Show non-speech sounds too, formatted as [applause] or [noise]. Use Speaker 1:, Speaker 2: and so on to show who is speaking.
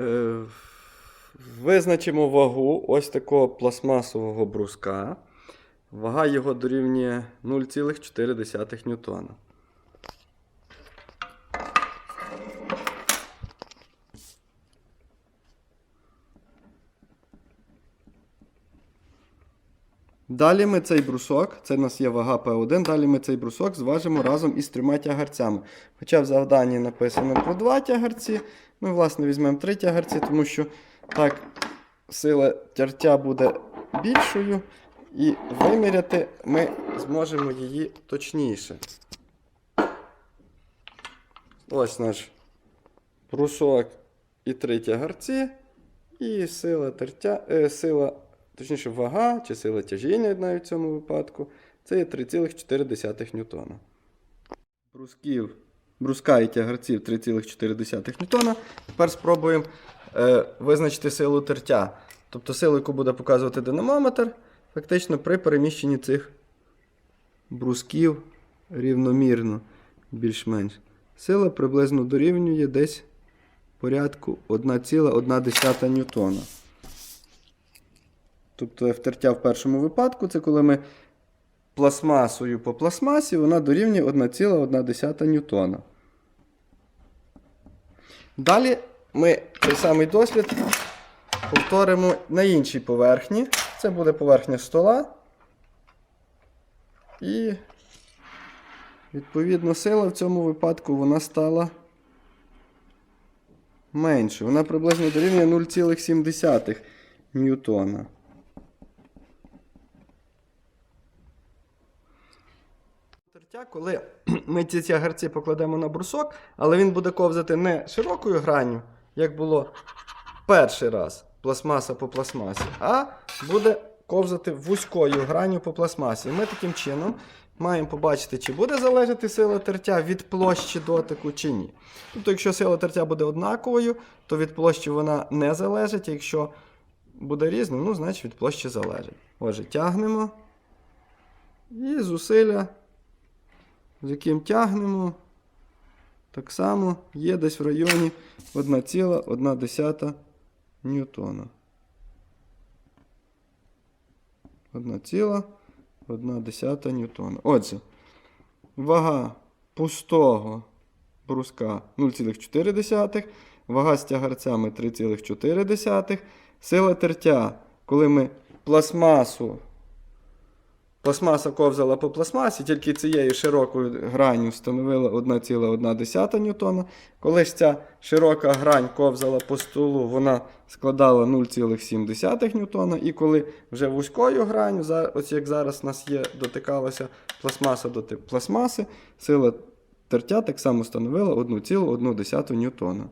Speaker 1: Е, Визначимо вагу ось такого пластмасового бруска. Вага його дорівнює 0,4 ньютона. Далі ми цей брусок, це в нас є вага P1, далі ми цей брусок зважимо разом із трьома тягарцями. Хоча в завданні написано про два тягарці, ми, власне, візьмемо три тягарці, тому що так сила тертя буде більшою, і виміряти ми зможемо її точніше. Ось наш брусок і три тягарці, і сила тертя, е, сила, точніше, вага чи сила тяжіння навіть в цьому випадку, це є 3,4 ньютона. Брусків, бруска і тягарців 3,4 ньютона. Тепер спробуємо е, визначити силу тертя. Тобто силу, яку буде показувати динамометр, фактично при переміщенні цих брусків рівномірно, більш-менш. Сила приблизно дорівнює десь порядку 1,1 ньютона. Тобто втертя в першому випадку, це коли ми пластмасою по пластмасі, вона дорівнює 1,1 ньютона. Далі ми цей самий дослід повторимо на іншій поверхні. Це буде поверхня стола. І, відповідно, сила в цьому випадку вона стала менше. Вона приблизно дорівнює 0,7 ньютона. Тертя, коли [clears throat] ми ці тягарці покладемо на брусок, але він буде ковзати не широкою гранню, як було перший раз пластмаса по пластмасі, а буде ковзати вузькою гранню по пластмасі. І ми таким чином маємо побачити, чи буде залежати сила тертя від площі дотику, чи ні. Тобто, якщо сила тертя буде однаковою, то від площі вона не залежить. Якщо буде різною, ну, значить від площі залежить. Отже, тягнемо. І зусилля, з яким тягнемо, так само є десь в районі 1,1 ньютона. 1,1 ньютона. Отже, вага пустого бруска 0,4, вага з тягарцями 3,4. Сила тертя, коли ми пластмасу Пластмаса ковзала по пластмасі, тільки цією широкою гранню становила 1,1 ньютона. Коли ж ця широка грань ковзала по столу, вона складала 0,7 ньютона. І коли вже вузькою гранню, ось як зараз у нас є, дотикалася пластмаса до пластмаси, сила тертя так само становила 1,1 ньютона.